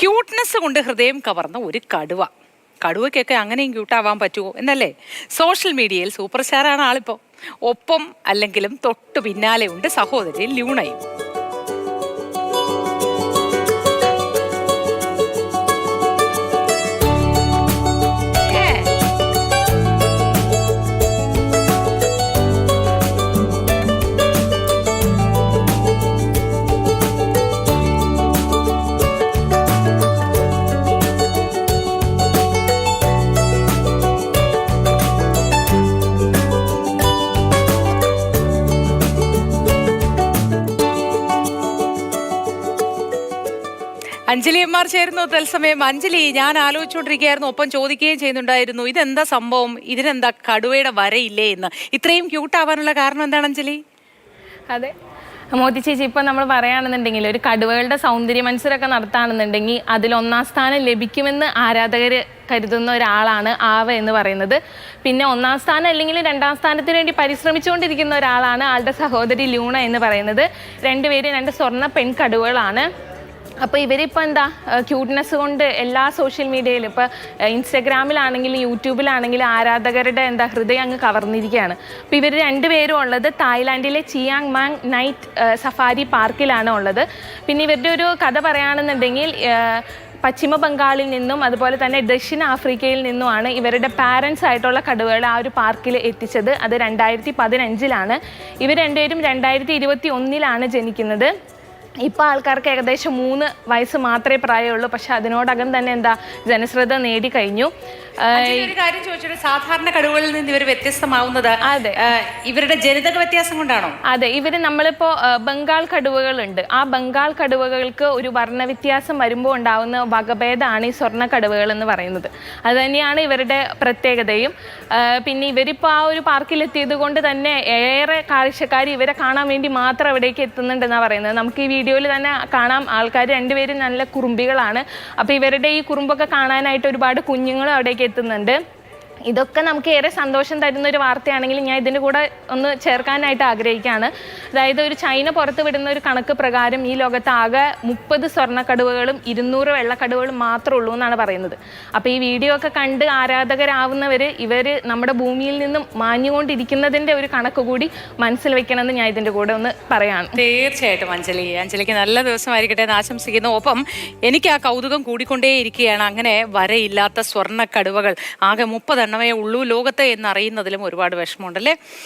Cuteness കൊണ്ട് ഹൃദയം കവർന്ന ഒരു കടുവ. കടുവയ്ക്കൊക്കെ അങ്ങനെയും ക്യൂട്ടാവാൻ പറ്റുമോ എന്നല്ലേ? സോഷ്യൽ മീഡിയയിൽ സൂപ്പർ സ്റ്റാറാണ് ആളിപ്പോൾ ഒപ്പം അല്ലെങ്കിലും തൊട്ടു പിന്നാലെ ഉണ്ട് സഹോദരി ലൂണയും. അഞ്ജലി ചേരുന്നു. തത്സമയം അഞ്ജലി ഞാൻ ആലോചിച്ചുകൊണ്ടിരിക്കുകയായിരുന്നു. ഒപ്പം ചോദിക്കുകയും ചെയ്യുന്നുണ്ടായിരുന്നു ഇതെന്താ സംഭവം? ഇതിനെന്താ കടുവയുടെ വരയില്ലേ എന്ന്? ഇത്രയും ക്യൂട്ടാവാനുള്ള കാരണം എന്താണ് അഞ്ജലി? അതെ. മോദി ചേച്ചി ഇപ്പം നമ്മൾ പറയുകയാണെന്നുണ്ടെങ്കിൽ ഒരു കടുവകളുടെ സൗന്ദര്യ മത്സരമൊക്കെ നടത്തുകയാണെന്നുണ്ടെങ്കിൽ അതിൽ ഒന്നാം സ്ഥാനം ലഭിക്കുമെന്ന് ആരാധകർ കരുതുന്ന ഒരാളാണ് ആവ എന്ന് പറയുന്നത്. പിന്നെ ഒന്നാം സ്ഥാനം അല്ലെങ്കിൽ രണ്ടാം സ്ഥാനത്തിന് വേണ്ടി പരിശ്രമിച്ചുകൊണ്ടിരിക്കുന്ന ഒരാളാണ് ആളുടെ സഹോദരി ലൂണ എന്ന് പറയുന്നത്. രണ്ടുപേരും രണ്ട് സ്വർണ പെൺകടുവകളാണ്. അപ്പോൾ ഇവരിപ്പോൾ എന്താ ക്യൂട്ട്നെസ് കൊണ്ട് എല്ലാ സോഷ്യൽ മീഡിയയിലും ഇപ്പോൾ ഇൻസ്റ്റഗ്രാമിലാണെങ്കിലും യൂട്യൂബിലാണെങ്കിലും ആരാധകരുടെ എന്താ ഹൃദയം അങ്ങ് കവർന്നിരിക്കുകയാണ്. അപ്പോൾ ഇവർ രണ്ടുപേരും ഉള്ളത് തായ്ലാൻഡിലെ ചിയാങ് മാങ് നൈറ്റ് സഫാരി പാർക്കിലാണ് ഉള്ളത്. പിന്നെ ഇവരുടെ ഒരു കഥ പറയുകയാണെന്നുണ്ടെങ്കിൽ പശ്ചിമ ബംഗാളിൽ നിന്നും അതുപോലെ തന്നെ ദക്ഷിണ ആഫ്രിക്കയിൽ നിന്നുമാണ് ഇവരുടെ പാരൻസ് ആയിട്ടുള്ള കടുവകൾ ആ ഒരു പാർക്കിൽ എത്തിച്ചത്. അത് രണ്ടായിരത്തി പതിനഞ്ചിലാണ്. ഇവർ രണ്ടുപേരും രണ്ടായിരത്തി ഇരുപത്തി ഒന്നിലാണ് ജനിക്കുന്നത്. ഇപ്പോൾ ആൾക്കാർക്ക് ഏകദേശം മൂന്ന് വയസ്സ് മാത്രമേ പ്രായമുള്ളൂ. പക്ഷെ അതിനോടകം തന്നെ എന്താ ജനശ്രദ്ധ നേടിക്കഴിഞ്ഞു. ഒരു കാര്യം ചോദിച്ചൊരു സാധാരണ കടുവകളിൽ നിന്ന് ഇവർ വ്യത്യസ്തമാവുന്നത് അതെ. ഇവരുടെ ജനിതക വ്യത്യാസം കൊണ്ടാണോ? അതെ ഇവർ നമ്മളിപ്പോ ബംഗാൾ കടുവകളുണ്ട്. ആ ബംഗാൾ കടുവകൾക്ക് ഒരു വർണ വ്യത്യാസം വരുമ്പോൾ ഉണ്ടാവുന്ന വകഭേദമാണ് ഈ സ്വർണ കടുവകൾ എന്ന് പറയുന്നത്. അത് തന്നെയാണ് ഇവരുടെ പ്രത്യേകതയും. പിന്നെ ഇവരിപ്പോ ആ ഒരു പാർക്കിൽ എത്തിയത് കൊണ്ട് തന്നെ ഏറെ കാഴ്ചക്കാർ ഇവരെ കാണാൻ വേണ്ടി മാത്രം അവിടേക്ക് എത്തുന്നുണ്ടെന്നാണ് പറയുന്നത്. നമുക്ക് ഈ വീഡിയോയിൽ തന്നെ കാണാം. ആൾക്കാർ രണ്ടുപേരും നല്ല കുറുമ്പികളാണ്. അപ്പോൾ ഇവരുടെ ഈ കുറുമ്പൊക്കെ കാണാനായിട്ട് ഒരുപാട് കുഞ്ഞുങ്ങളും അവിടേക്ക് ఎత్తుందంటే ഇതൊക്കെ നമുക്ക് ഏറെ സന്തോഷം തരുന്ന ഒരു വാർത്തയാണെങ്കിൽ ഞാൻ ഇതിന്റെ കൂടെ ഒന്ന് ചേർക്കാനായിട്ട് ആഗ്രഹിക്കുകയാണ്. അതായത് ഒരു ചൈന പുറത്ത് വിടുന്ന ഒരു കണക്ക് പ്രകാരം ഈ ലോകത്ത് ആകെ മുപ്പത് സ്വർണക്കടുവകളും ഇരുന്നൂറ് വെള്ളക്കടുവകളും മാത്രമേ ഉള്ളൂ എന്നാണ് പറയുന്നത്. അപ്പോൾ ഈ വീഡിയോ ഒക്കെ കണ്ട് ആരാധകരാവുന്നവർ ഇവർ നമ്മുടെ ഭൂമിയിൽ നിന്നും മാഞ്ഞുകൊണ്ടിരിക്കുന്നതിന്റെ ഒരു കണക്ക് കൂടി മനസ്സിൽ വെക്കണമെന്ന് ഞാൻ ഇതിന്റെ കൂടെ ഒന്ന് പറയാണ്. തീർച്ചയായിട്ടും അഞ്ജലി. അഞ്ജലിക്ക് നല്ല ദിവസമായിരിക്കട്ടെ എന്ന് ആശംസിക്കുന്നു. ഒപ്പം എനിക്ക് ആ കൗതുകം കൂടിക്കൊണ്ടേയിരിക്കുകയാണ്. അങ്ങനെ വരയില്ലാത്ത സ്വർണക്കടുവകൾ. ആകെ ആകെ മുപ്പതെണ്ണമേ ഉള്ളൂ ലോകത്ത് എന്നറിയുന്നതിലും ഒരുപാട് വിഷമമുണ്ടല്ലേ